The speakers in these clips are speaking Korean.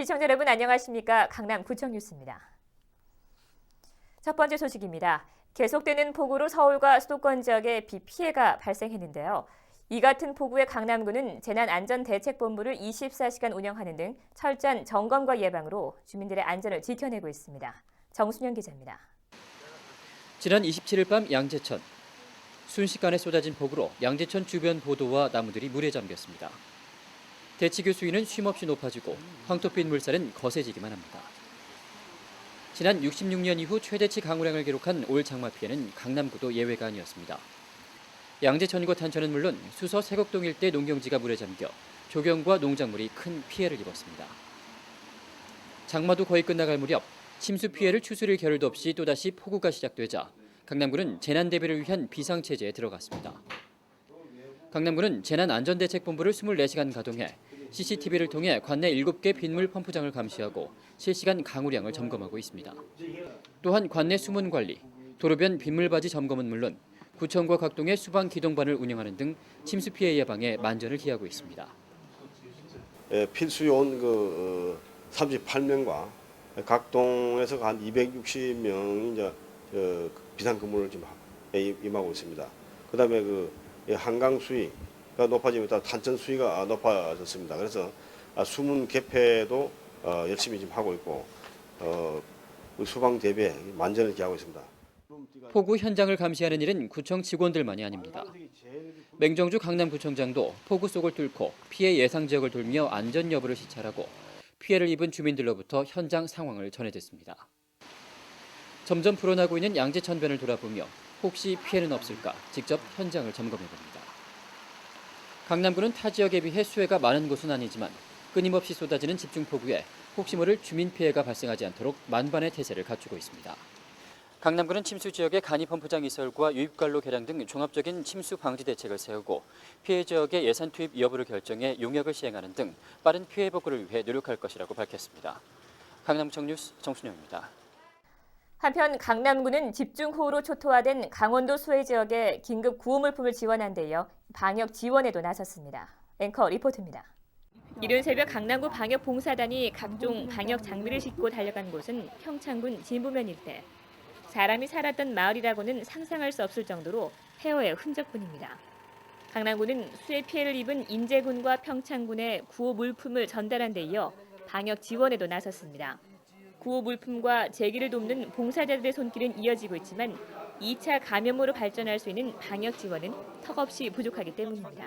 시청자 여러분 안녕하십니까? 강남 구청 뉴스입니다. 첫 번째 소식입니다. 계속되는 폭우로 서울과 수도권 지역에 비 피해가 발생했는데요. 이 같은 폭우에 강남구는 재난안전대책본부를 24시간 운영하는 등 철저한 점검과 예방으로 주민들의 안전을 지켜내고 있습니다. 정순영 기자입니다. 지난 27일 밤 양재천 순식간에 쏟아진 폭우로 양재천 주변 보도와 나무들이 물에 잠겼습니다. 대치교 수위는 쉼없이 높아지고 황토빛 물살은 거세지기만 합니다. 지난 66년 이후 최대치 강우량을 기록한 올 장마 피해는 강남구도 예외가 아니었습니다. 양재천과 탄천은 물론 수서 세곡동 일대 농경지가 물에 잠겨 조경과 농작물이 큰 피해를 입었습니다. 장마도 거의 끝나갈 무렵 침수 피해를 추스릴 겨를도 없이 또다시 폭우가 시작되자 강남구는 재난 대비를 위한 비상 체제에 들어갔습니다. 강남구는 재난안전대책본부를 24시간 가동해 CCTV를 통해 관내 7개 빗물 펌프장을 감시하고 실시간 강우량을 점검하고 있습니다. 또한 관내 수문 관리, 도로변 빗물바지 점검은 물론 구청과 각동의 수방 기동반을 운영하는 등 침수 피해 예방에 만전을 기하고 있습니다. 예, 필수 요원 그 38명과 각 동에서 한 260명이 이제 어, 비상 근무를 지금 하- 예, 임하고 있습니다. 그다음에 그 예, 한강 수위가 높아지면 따라 탄천 수위가 높아졌습니다. 그래서 아, 수문 개폐도 어, 열심히 지금 하고 있고 어, 그 수방 대비에 만전을 기하고 있습니다. 폭우 현장을 감시하는 일은 구청 직원들만이 아닙니다. 맹정주 강남구청장도 폭우 속을 뚫고 피해 예상 지역을 돌며 안전 여부를 시찰하고 피해를 입은 주민들로부터 현장 상황을 전해 듣습니다. 점점 불어나고 있는 양재천변을 돌아보며 혹시 피해는 없을까 직접 현장을 점검해 봅니다. 강남구는 타 지역에 비해 수해가 많은 곳은 아니지만 끊임없이 쏟아지는 집중폭우에 혹시 모를 주민 피해가 발생하지 않도록 만반의 태세를 갖추고 있습니다. 강남구는 침수 지역의 간이 펌프장 이설과 유입관로 개량 등 종합적인 침수 방지 대책을 세우고 피해 지역의 예산 투입 여부를 결정해 용역을 시행하는 등 빠른 피해 복구를 위해 노력할 것이라고 밝혔습니다. 강남청 뉴스 정순영입니다. 한편 강남구는 집중호우로 초토화된 강원도 수해 지역에 긴급 구호물품을 지원한 데 이어 방역 지원에도 나섰습니다. 앵커 리포트입니다. 이른 새벽 강남구 방역봉사단이 각종 방역 장비를 싣고 달려간 곳은 평창군 진부면 일대. 사람이 살았던 마을이라고는 상상할 수 없을 정도로 폐허의 흔적뿐입니다. 강남구는 수해 피해를 입은 인제군과 평창군에 구호 물품을 전달한 데 이어 방역 지원에도 나섰습니다. 구호 물품과 재기를 돕는 봉사자들의 손길은 이어지고 있지만 2차 감염으로 발전할 수 있는 방역 지원은 턱없이 부족하기 때문입니다.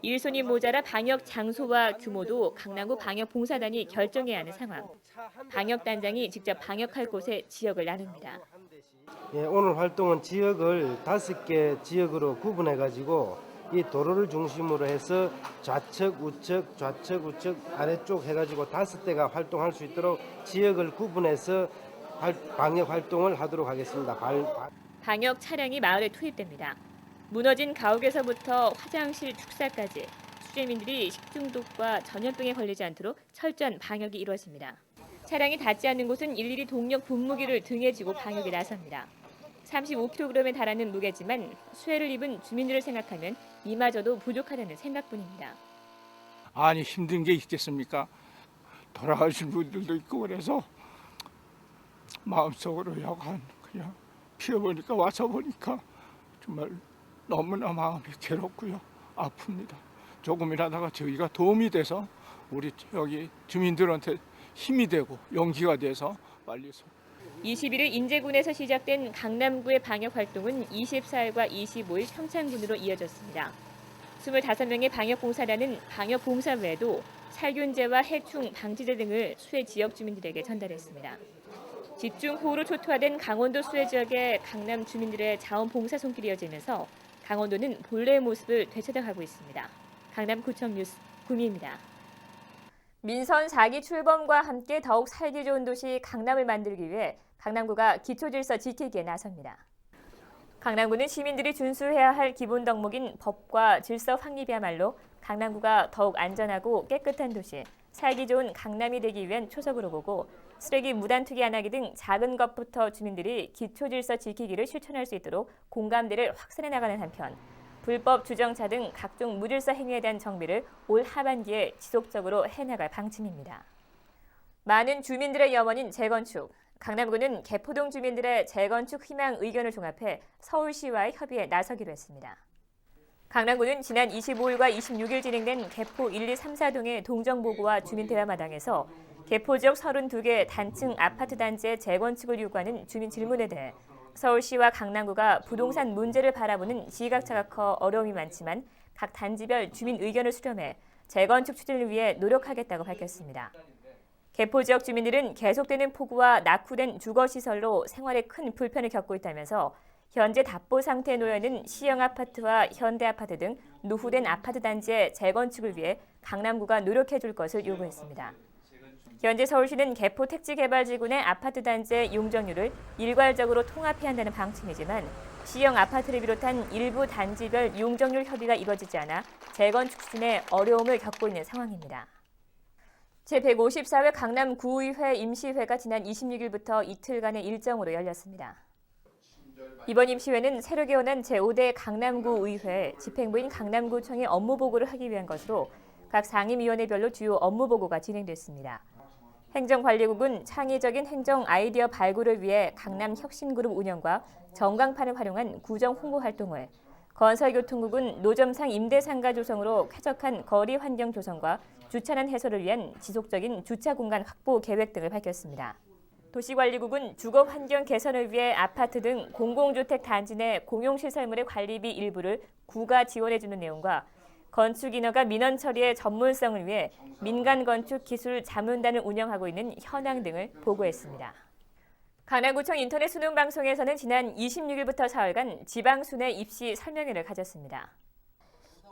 일손이 모자라 방역 장소와 규모도 강남구 방역 봉사단이 결정해야 하는 상황. 방역 단장이 직접 방역할 곳에 지역을 나눕니다. 예, 오늘 활동은 지역을 다섯 개 지역으로 구분해 가지고 이 도로를 중심으로 해서 좌측, 우측, 좌측, 우측, 아래쪽 해가지고 다섯 대가 활동할 수 있도록 지역을 구분해서 할- 방역 활동을 하도록 하겠습니다. 발- 발- 방역 차량이 마을에 투입됩니다. 무너진 가옥에서부터 화장실 축사까지 수재민들이 식중독과 전염병에 걸리지 않도록 철저한 방역이 이루어집니다. 차량이 닿지 않는 곳은 일일이 동력 분무기를 등에 지고 방역에 나섭니다. 35kg에 달하는 무게지만 수해를 입은 주민들을 생각하면 이마저도 부족하다는 생각뿐입니다. 아니 힘든 게 있겠습니까? 돌아가신 분들도 있고 그래서 마음속으로 약간 그냥 피어보니까 와서 보니까 정말 너무나 마음이 괴롭고요 아픕니다. 조금이라다가 저희가 도움이 돼서 우리 여기 주민들한테 힘이 되고 용기가 돼서 빨리 소- 21일 인제군에서 시작된 강남구의 방역 활동은 24일과 25일 평창군으로 이어졌습니다. 25명의 방역봉사단은 방역봉사 외에도 살균제와 해충 방지제 등을 수해 지역 주민들에게 전달했습니다. 집중호우로 초토화된 강원도 수해 지역의 강남 주민들의 자원봉사 손길이 이어지면서 강원도는 본래의 모습을 되찾아가고 있습니다. 강남구청 뉴스 구미입니다. 민선 4기 출범과 함께 더욱 살기 좋은 도시 강남을 만들기 위해 강남구가 기초질서 지키기에 나섭니다. 강남구는 시민들이 준수해야 할 기본 덕목인 법과 질서 확립이야말로 강남구가 더욱 안전하고 깨끗한 도시, 살기 좋은 강남이 되기 위한 초석으로 보고 쓰레기 무단 투기 안 하기 등 작은 것부터 주민들이 기초 질서 지키기를 실천할 수 있도록 공감대를 확산해 나가는 한편 불법 주정차 등 각종 무질서 행위에 대한 정비를 올 하반기에 지속적으로 해나갈 방침입니다. 많은 주민들의 염원인 재건축. 강남구는 개포동 주민들의 재건축 희망 의견을 종합해 서울시와의 협의에 나서기로 했습니다. 강남구는 지난 25일과 26일 진행된 개포 1, 2, 3, 4동의 동정보고와 주민대화마당에서 개포 지역 32개 단층 아파트 단지의 재건축을 요구하는 주민 질문에 대해 서울시와 강남구가 부동산 문제를 바라보는 시각차가 커 어려움이 많지만 각 단지별 주민 의견을 수렴해 재건축 추진을 위해 노력하겠다고 밝혔습니다. 개포 지역 주민들은 계속되는 폭우와 낙후된 주거시설로 생활에 큰 불편을 겪고 있다면서 현재 답보 상태에 놓여 있는 시형 아파트와 현대 아파트 등 노후된 아파트 단지의 재건축을 위해 강남구가 노력해 줄 것을 요구했습니다. 현재 서울시는 개포 택지개발지구내 아파트 단지의 용적률을 일괄적으로 통합해야 한다는 방침이지만 시형 아파트를 비롯한 일부 단지별 용적률 협의가 이뤄지지 않아 재건축 추진에 어려움을 겪고 있는 상황입니다. 제154회 강남 구의회 임시회가 지난 26일부터 이틀간의 일정으로 열렸습니다. 이번 임시회는 새로 개원한 제5대 강남구 의회 집행부인 강남구청의 업무 보고를 하기 위한 것으로 각 상임위원회별로 주요 업무 보고가 진행됐습니다. 행정관리국은 창의적인 행정 아이디어 발굴을 위해 강남 혁신그룹 운영과 전광판을 활용한 구정 홍보 활동을, 건설교통국은 노점상 임대상가 조성으로 쾌적한 거리 환경 조성과 주차난 해소를 위한 지속적인 주차 공간 확보 계획 등을 밝혔습니다. 도시관리국은 주거 환경 개선을 위해 아파트 등 공공주택 단지 내 공용시설물의 관리비 일부를 구가 지원해주는 내용과 건축 인허가 민원 처리의 전문성을 위해 민간 건축 기술 자문단을 운영하고 있는 현황 등을 보고했습니다. 강남구청 인터넷 수능 방송에서는 지난 26일부터 사흘간 지방 순회 입시 설명회를 가졌습니다.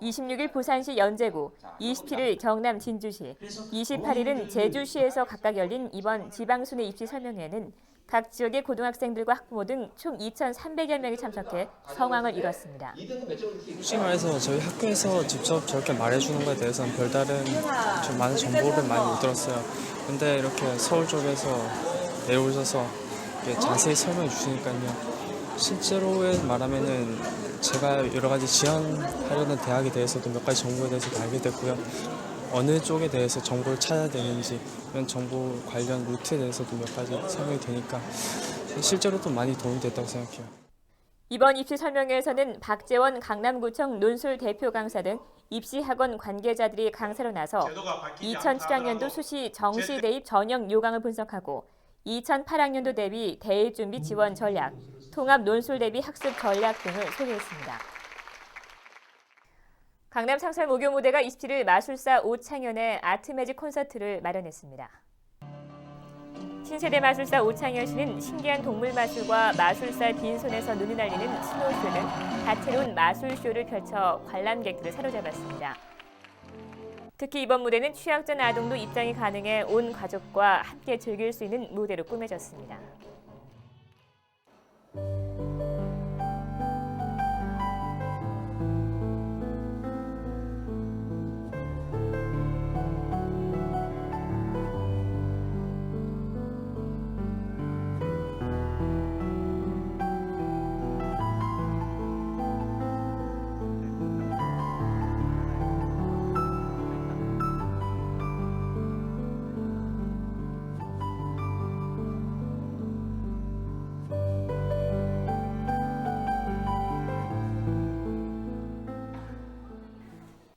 26일 부산시 연제구, 27일 경남 진주시, 28일은 제주시에서 각각 열린 이번 지방 순회 입시 설명회에는 각 지역의 고등학생들과 학부모 등 총 2,300여 명이 참석해 성황을 이뤘습니다. 솔직히 말해서 저희 학교에서 직접 저렇게 말해주는 거에 대해서는 별다른 좀 많은 정보를 많이 못 들었어요. 근데 이렇게 서울 쪽에서 내려오셔서 자세히 설명해 주시니까요. 실제로에 말하면은 제가 여러 가지 지원하려는 대학에 대해서도 몇 가지 정보에 대해서 알게 됐고요. 어느 쪽에 대해서 정보를 찾아야 되는지 이런 정보 관련 루트에 대해서도 몇 가지 설명이 되니까 실제로 도 많이 도움이 됐다고 생각해요. 이번 입시 설명회에서는 박재원 강남구청 논술 대표 강사 등 입시학원 관계자들이 강사로 나서 2007학년도 수시 정시 대입 전형 요강을 분석하고 2008학년도 대비 대입 준비 지원 전략, 통합 논술 대비 학습 전략 등을 소개했습니다. 강남 상설 목요 무대가 27일 마술사 오창현의 아트매직 콘서트를 마련했습니다. 신세대 마술사 오창현 씨는 신기한 동물 마술과 마술사 빈손에서 눈이 날리는 스노우쇼 등 다채로운 마술쇼를 펼쳐 관람객들을 사로잡았습니다. 특히 이번 무대는 취약전 아동도 입장이 가능해 온 가족과 함께 즐길 수 있는 무대로 꾸며졌습니다.